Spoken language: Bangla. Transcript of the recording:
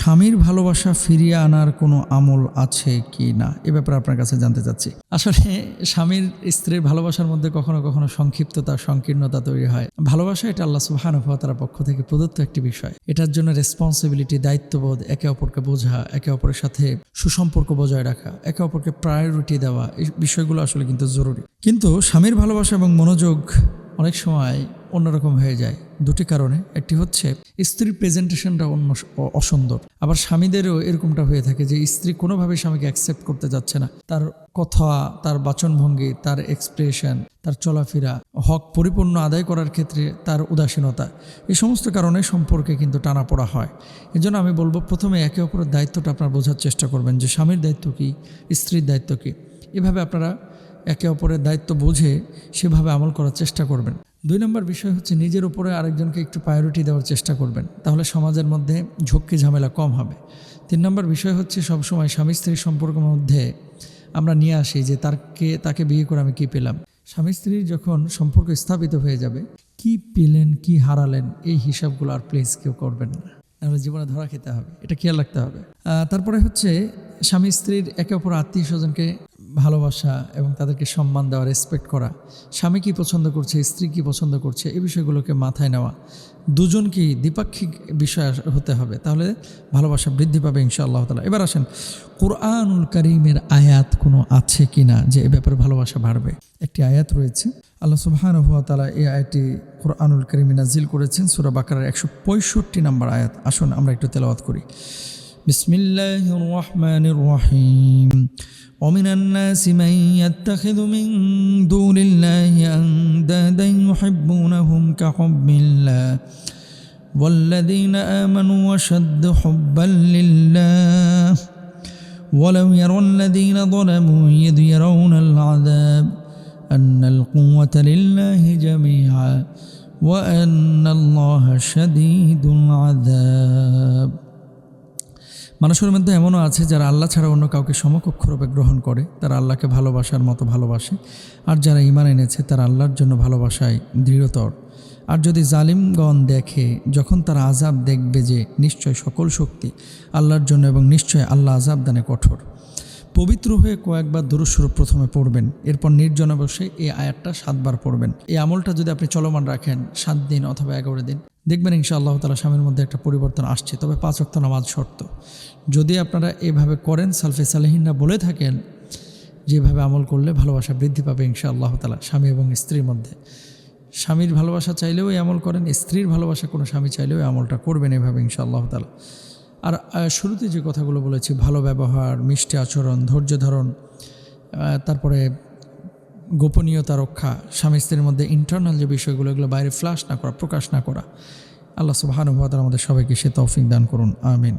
স্বামীর ভালোবাসা ফিরিয়ে আনার কোনো আমল আছে কি না? এ ব্যাপারে আপনার কাছে জানতে চাচ্ছি। আসলে স্বামীর স্ত্রীর ভালোবাসার মধ্যে কখনো কখনো সংক্ষিপ্ততা, সংকীর্ণতা তৈরি হয়। ভালোবাসা এটা আল্লাহ সুবাহানুভতার পক্ষ থেকে প্রদত্ত একটি বিষয়। এটার জন্য রেসপন্সিবিলিটি দায়িত্ববোধ একে অপরকে বোঝা, একে অপরের সাথে সুসম্পর্ক বজায় রাখা, একে অপরকে প্রায়োরিটি দেওয়া, এই বিষয়গুলো আসলে কিন্তু জরুরি। কিন্তু স্বামীর ভালোবাসা এবং মনোযোগ অনেক সময় অন্যরকম হয়ে যায়। দুটি কারণে। একটি হচ্ছে, স্ত্রীর প্রেজেন্টেশনটা অন্য অসুন্দর। আবার স্বামীদেরও এরকমটা হয়ে থাকে যে, স্ত্রী কোনোভাবে স্বামীকে অ্যাকসেপ্ট করতে যাচ্ছে না। তার কথা, তার বাচনভঙ্গি, তার এক্সপ্রেশন তার চলাফেরা, হক পরিপূর্ণ আদায় করার ক্ষেত্রে তার উদাসীনতা। এই সমস্ত কারণে সম্পর্কে কিন্তু টানাপোড়া হয়। এজন্য আমি বলব, প্রথমে একে অপরের দায়িত্বটা আপনারা বোঝার চেষ্টা করবেন যে, স্বামীর দায়িত্ব কী, স্ত্রীর দায়িত্ব কী। এভাবে আপনারা একে অপরের দায়িত্ব বুঝে সেভাবে আমল করার চেষ্টা করবেন। দুই নম্বর বিষয় হচ্ছে নিজের উপরে আরেকজনকে একটু প্রায়োরিটি দেওয়ার চেষ্টা করবেন। তাহলে সমাজের মধ্যে ঝক্কি ঝামেলা কম হবে। তিন নম্বর বিষয় হচ্ছে সবসময় স্বামী স্ত্রীর সম্পর্কের মধ্যে আমরা নিয়ে আসি যে তারকে, তাকে বিয়ে করে আমি কি পেলাম। স্বামী স্ত্রীর যখন সম্পর্ক স্থাপিত হয়ে যাবে, কি পেলেন, কি হারালেন, এই হিসাবগুলো আর প্লেস কেউ করবেন না। তাহলে জীবনে ধরা খেতে হবে, এটা খেয়াল রাখতে হবে। তারপরে হচ্ছে স্বামী স্ত্রীর একে অপর আত্মীয় স্বজনকে ভালোবাসা এবং তাদেরকে সম্মান দেওয়া রেসপেক্ট করা। স্বামী কী পছন্দ করছে, স্ত্রী কী পছন্দ করছে, এই বিষয়গুলোকে মাথায় নেওয়া। দুজনকেই দ্বিপাক্ষিক বিষয় হতে হবে, তাহলে ভালোবাসা বৃদ্ধি পাবে ইনশাআল্লাহ তালা এবার আসেন, কোরআনুল করিমের আয়াত কোনো আছে কি না, যে এ ব্যাপারে ভালোবাসা বাড়বে? একটি আয়াত রয়েছে, আল্লাহ সুবহান হুয়া তালা এই আয়াতটি কোরআনুল করিমে নাজিল করেছেন, সুরা বাকারার একশো পঁয়ষট্টি নম্বর আয়াত। আসুন আমরা একটু তেলাওয়াত করি। بسم الله الرحمن الرحيم. ومن الناس من يتخذ من دون الله أندادا يحبونهم كحب الله. والذين آمنوا وشد حبا لله. ولو يرى الذين ظلموا إذ يرون العذاب أن القوة لله جميعا وأن الله شديد العذاب. মানুষের মধ্যে এমনও আছে যারা আল্লাহ ছাড়া অন্য কাউকে সমকক্ষ রূপে গ্রহণ করে, তারা আল্লাহকে ভালোবাসার মতো ভালোবাসে। আর যারা ইমান এনেছে, তারা আল্লাহর জন্য ভালোবাসায় দৃঢ়তর। আর যদি জালিমগণ দেখে, যখন তারা আজাব দেখবে যে নিশ্চয় সকল শক্তি আল্লাহর জন্য এবং নিশ্চয় আল্লাহ আজাব দানে কঠোর। পবিত্র হয়ে কয়েকবার দুরুস্বরূপ প্রথমে পড়বেন, এরপর নির্জনে বসে এই আয়াতটা সাতবার পড়বেন। এই আমলটা যদি আপনি চলমান রাখেন, সাত দিন অথবা এগারো দিন দেখবেন ইনশা আল্লাহ তালা স্বামীর মধ্যে একটা পরিবর্তন আসছে। তবে পাঁচ অক্ত নামাজ শর্ত। যদি আপনারা এভাবে করেন, সালফে সালেহিনরা বলে থাকেন, যেভাবে আমল করলে ভালোবাসা বৃদ্ধি পাবে ইনশা আল্লাহ তালা স্বামী এবং স্ত্রীর মধ্যে। স্বামীর ভালোবাসা চাইলেও এই আমল করেন, স্ত্রীর ভালোবাসা কোনো স্বামী চাইলেও এই আমলটা করবেন এভাবে ইনশা আল্লাহ তালা আর শুরুতে যে কথাগুলো বলেছি, ভালো ব্যবহার, মিষ্টি আচরণ, ধৈর্য ধারণ তারপরে গোপনীয়তা রক্ষা, স্বামী স্ত্রীর মধ্যে ইন্টারনাল যে বিষয়গুলো, এগুলো বাইরে ফ্লাশ না করা, প্রকাশ না করা। আল্লাহ সুবাহানুভাতার আমাদের সবাইকে সে তৌফিক দান করুন, আমিন।